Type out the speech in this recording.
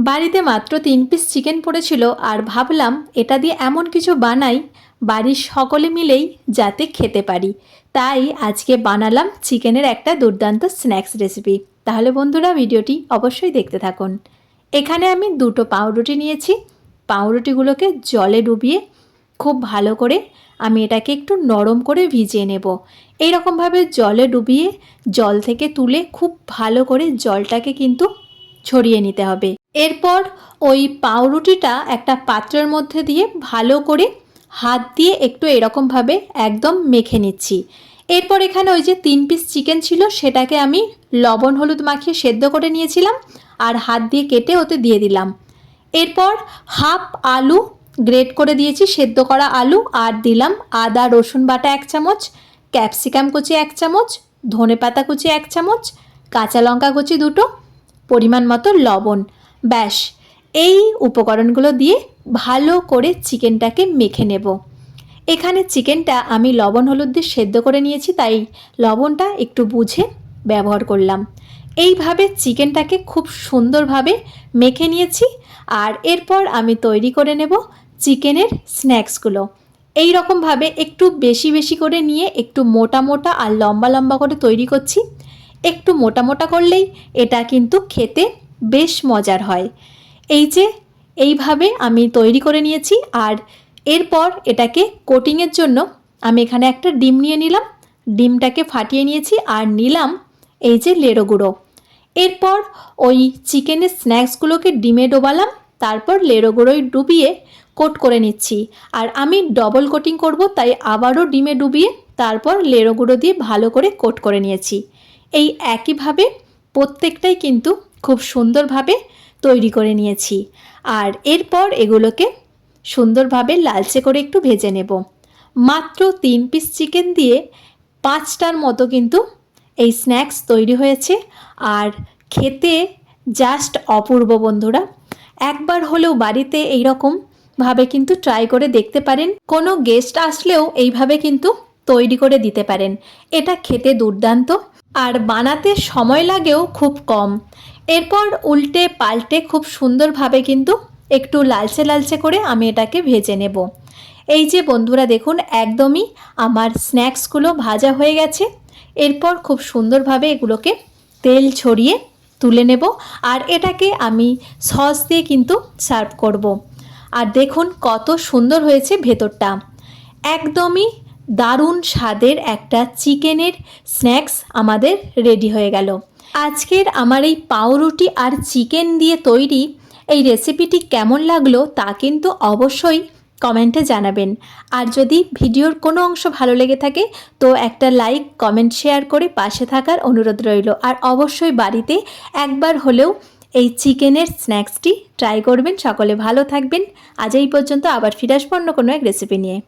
বাড়িতে মাত্র তিন পিস চিকেন পড়েছিল আর ভাবলাম এটা দিয়ে এমন কিছু বানাই, বাড়ির সকলে মিলেই যাতে খেতে পারি। তাই আজকে বানালাম চিকেনের একটা দুর্দান্ত স্ন্যাক্স রেসিপি তাহলে বন্ধুরা ভিডিওটি অবশ্যই দেখতে থাকুন। এখানে আমি দুটো পাউরুটি নিয়েছি। পাউরুটিগুলোকে জলে ডুবিয়ে খুব ভালো করে আমি এটাকে একটু নরম করে ভিজিয়ে নেব। এইরকমভাবে জলে ডুবিয়ে জল থেকে তুলে খুব ভালো করে জলটাকে কিন্তু ছড়িয়ে নিতে হবে। এরপর ওই পাউরুটিটা একটা পাত্রের মধ্যে দিয়ে ভালো করে হাত দিয়ে একটু এরকমভাবে একদম মেখে নিচ্ছি। এরপর এখানে ওই যে তিন পিস চিকেন ছিল, সেটাকে আমি লবণ হলুদ মাখিয়ে সেদ্ধ করে নিয়েছিলাম আর হাত দিয়ে কেটে ওতে দিয়ে দিলাম। এরপর হাফ আলু গ্রেট করে দিয়েছি, সেদ্ধ করা আলু, আর দিলাম আদা, রসুন বাটা এক চামচ, ক্যাপসিকাম কুচি এক চামচ ধনে পাতা কুচি এক চামচ, কাঁচা লঙ্কা কুচি দুটো পরিমাণ মতো লবণ। ব্যাস, এই উপকরণগুলো দিয়ে ভালো করে চিকেনটাকে মেখে নেব। এখানে চিকেনটা আমি লবণ, হলুদ দিয়ে সেদ্ধ করে নিয়েছি, তাই লবণটা একটু বুঝে ব্যবহার করলাম। এইভাবে চিকেনটাকে খুব সুন্দরভাবে মেখে নিয়েছি আর এরপর আমি তৈরি করে নেব চিকেনের স্ন্যাক্সগুলো। এই রকমভাবে একটু বেশি বেশি করে নিয়ে একটু মোটা মোটা আর লম্বা লম্বা করে তৈরি করছি। একটু মোটা মোটা করলেই এটা কিন্তু খেতে বেশ মজার হয়। এই যে, এইভাবে আমি তৈরি করে নিয়েছি আর এরপর এটাকে কোটিংয়ের জন্য আমি এখানে একটা ডিম নিয়ে নিলাম। ডিমটাকে ফাটিয়ে নিয়েছি আর নিলাম এই যে লেড়ো গুঁড়ো। এরপর ওই চিকেনের স্ন্যাক্সগুলোকে ডিমে ডোবালাম, তারপর লেড়ো গুঁড়োয় ডুবিয়ে কোট করে নিচ্ছি। আর আমি ডবল কোটিং করব, তাই আবারও ডিমে ডুবিয়ে তারপর লেড়ো গুঁড়ো দিয়ে ভালো করে কোট করে নিয়েছি। এই একইভাবে প্রত্যেকটাই কিন্তু খুব সুন্দরভাবে তৈরি করে নিয়েছি। আর এরপর এগুলোকে সুন্দরভাবে লালচে করে একটু ভেজে নেব। মাত্র তিন পিস চিকেন দিয়ে পাঁচটার মতো কিন্তু এই স্ন্যাক্স তৈরি হয়েছে। আর খেতে জাস্ট অপূর্ব বন্ধুরা। একবার হলেও বাড়িতে এই রকম ভাবে কিন্তু ট্রাই করে দেখতে পারেন। কোনো গেস্ট আসলেও এইভাবে কিন্তু তৈরি করে দিতে পারেন। এটা খেতে দুর্দান্ত, আর বানাতে সময় লাগেও খুব কম। এরপর উল্টে পাল্টে খুব সুন্দরভাবে কিন্তু একটু লালচে লালচে করে আমি এটাকে ভেজে নেব। এই যে বন্ধুরা দেখুন, একদমই আমার স্ন্যাক্সগুলো ভাজা হয়ে গেছে। এরপর খুব সুন্দরভাবে এগুলোকে তেল ছড়িয়ে তুলে নেব, আর এটাকে আমি সস দিয়ে কিন্তু সার্ভ করব। আর দেখুন কত সুন্দর হয়েছে ভেতরটা। একদমই দারুণ স্বাদের একটা চিকেনের স্ন্যাক্স আমাদের রেডি হয়ে গেল। আজকের আমার এই পাউরুটি আর চিকেন দিয়ে তৈরি এই রেসিপিটি কেমন লাগল তা কিন্তু অবশ্যই কমেন্টে জানাবেন। আর যদি ভিডিওর কোনো অংশ ভালো লেগে থাকে, তো একটা লাইক, কমেন্ট, শেয়ার করে পাশে থাকার অনুরোধ রইল। আর অবশ্যই বাড়িতে একবার হলেও এই চিকেনের স্ন্যাক্সটি ট্রাই করবেন। সকলে ভালো থাকবেন। আজ এই পর্যন্ত আবার ফিরে আসব অন্য কোনো এক রেসিপি নিয়ে।